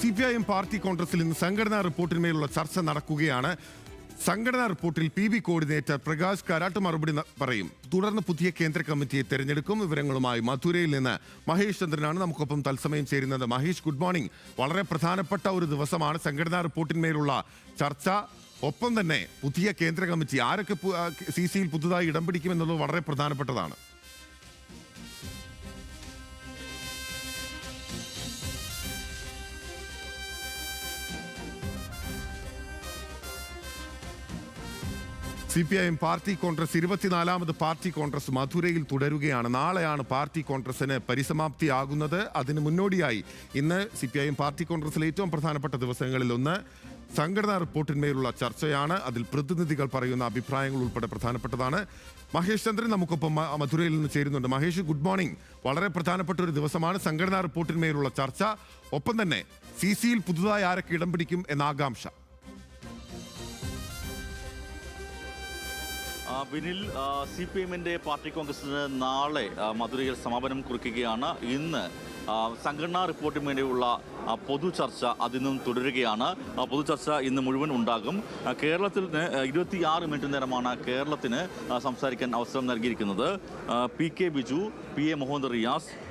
C P I M party കോൺഗ്രസിൽ ഇന്ന് സംഘടനാ റിപ്പോർട്ടിന്മേലുള്ള ചർച്ച നടക്കുകയാണ്. സംഘടനാ റിപ്പോർട്ടിൽ P B coordinator Prakash Karat മറുപടി പറയും. തുടർന്ന് പുതിയ കേന്ദ്ര കമ്മിറ്റിയെ തെരഞ്ഞെടുക്കും. വിവരങ്ങളുമായി മധുരയിൽ നിന്ന് മഹേഷ് ചന്ദ്രനാണ്. നമുക്കൊപ്പം തത്സമയം ചേരുന്നത് മഹേഷ്. Good morning. വളരെ പ്രധാനപ്പെട്ട ഒരു ദിവസമാണ് സംഘടനാ റിപ്പോർട്ടിന്മേലുള്ള ചർച്ച. ഒപ്പം തന്നെ പുതിയ കേന്ദ്ര കമ്മിറ്റി ആരൊക്കെ സി സിയിൽ പുതുതായി ഇടം പിടിക്കും എന്നുള്ളത് വളരെ പ്രധാനപ്പെട്ടതാണ്. C P I M party congress ഇരുപത്തിനാലാമത് party congress മധുരയിൽ തുടരുകയാണ്. നാളെയാണ് പാർട്ടി കോൺഗ്രസിന് പരിസമാപ്തിയാകുന്നത്. അതിന് മുന്നോടിയായി ഇന്ന് C P I M party കോൺഗ്രസിലെ ഏറ്റവും പ്രധാനപ്പെട്ട ദിവസങ്ങളിൽ ഒന്ന് സംഘടനാ റിപ്പോർട്ടിന്മേലുള്ള ചർച്ചയാണ്. അതിൽ പ്രതിനിധികൾ പറയുന്ന അഭിപ്രായങ്ങൾ ഉൾപ്പെടെ പ്രധാനപ്പെട്ടതാണ്. മഹേഷ് ചന്ദ്രൻ നമുക്കൊപ്പം മധുരയിൽ നിന്ന് ചേരുന്നുണ്ട്. Mahesh good morning. വളരെ പ്രധാനപ്പെട്ട ഒരു ദിവസമാണ് സംഘടനാ റിപ്പോർട്ടിന്മേലുള്ള ചർച്ച. ഒപ്പം തന്നെ സി സിയിൽ പുതുതായി ആരൊക്കെ ഇടം പിടിക്കും എന്ന ആകാംക്ഷ. ആ, ബിനിൽ സി പി എമ്മിന്റെ പാർട്ടി കോൺഗ്രസിന് നാളെ മധുരയിൽ സമാപനം കുറിക്കുകയാണ്. ഇന്ന് സംഘടനാ റിപ്പോർട്ടിന് വേണ്ടിയുള്ള ആ, പൊതു ചർച്ച അതിന്നും തുടരുകയാണ്. ആ, പൊതു ചർച്ച ഇന്ന് മുഴുവൻ ഉണ്ടാകും. കേരളത്തിൽ ഇരുപത്തിയാറ് മിനിറ്റ് നേരമാണ് കേരളത്തിന് സംസാരിക്കാൻ അവസരം നൽകിയിരിക്കുന്നത്. P K Biju P A Muhammad Riyas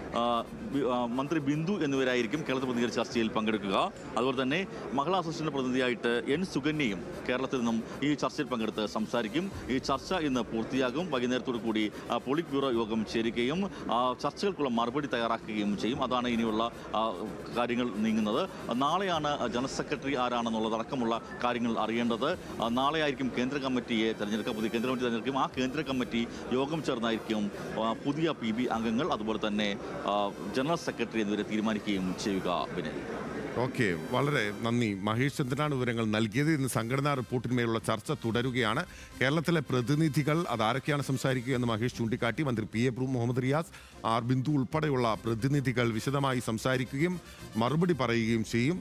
മന്ത്രി ബിന്ദു എന്നിവരായിരിക്കും കേരളത്തിൽ പ്രതിനിധി ചർച്ചയിൽ പങ്കെടുക്കുക. അതുപോലെ തന്നെ മഹിളാ അസോസിയേഷന്റെ പ്രതിനിധിയായിട്ട് എൻ സുകന്യയും കേരളത്തിൽ നിന്നും ഈ ചർച്ചയിൽ പങ്കെടുത്ത് സംസാരിക്കും. ഈ ചർച്ച ഇന്ന് പൂർത്തിയാകും. വൈകുന്നേരത്തോടു കൂടി പോളിറ്റ് ബ്യൂറോ യോഗം ചേരുകയും ചർച്ചകൾക്കുള്ള മറുപടി തയ്യാറാക്കുകയും ചെയ്യും. അതാണ് ഇനിയുള്ള കാര്യങ്ങൾ നീങ്ങുന്നത്. നാളെയാണ് ജനറൽ സെക്രട്ടറി ആരാണെന്നുള്ളതടക്കമുള്ള കാര്യങ്ങൾ അറിയേണ്ടത്. നാളെ നാളെയായിരിക്കും കേന്ദ്ര കമ്മിറ്റിയെ തെരഞ്ഞെടുക്കുക പുതിയ കേന്ദ്ര കമ്മിറ്റി തെരഞ്ഞെടുക്കും ആ കേന്ദ്ര കമ്മിറ്റി യോഗം ചേർന്നായിരിക്കും പുതിയ പി ബി അംഗങ്ങൾ അതുപോലെ തന്നെ ജനറൽ സെക്രട്ടറി എന്നിവരെ തീരുമാനിക്കുകയും ചെയ്യുക ബിനൽ ഓക്കെ വളരെ നന്ദി. മഹേഷ് ചന്ദ്രനാണ് വിവരങ്ങൾ നൽകിയത്. ഇന്ന് സംഘടനാ റിപ്പോർട്ടിന്മേലുള്ള ചർച്ച തുടരുകയാണ്. കേരളത്തിലെ പ്രതിനിധികൾ അതാരൊക്കെയാണ് സംസാരിക്കുക എന്ന് മഹേഷ് ചൂണ്ടിക്കാട്ടി. മന്ത്രി P A Muhammad Riyas R Bindu ഉൾപ്പെടെയുള്ള പ്രതിനിധികൾ വിശദമായി സംസാരിക്കുകയും മറുപടി പറയുകയും ചെയ്യും.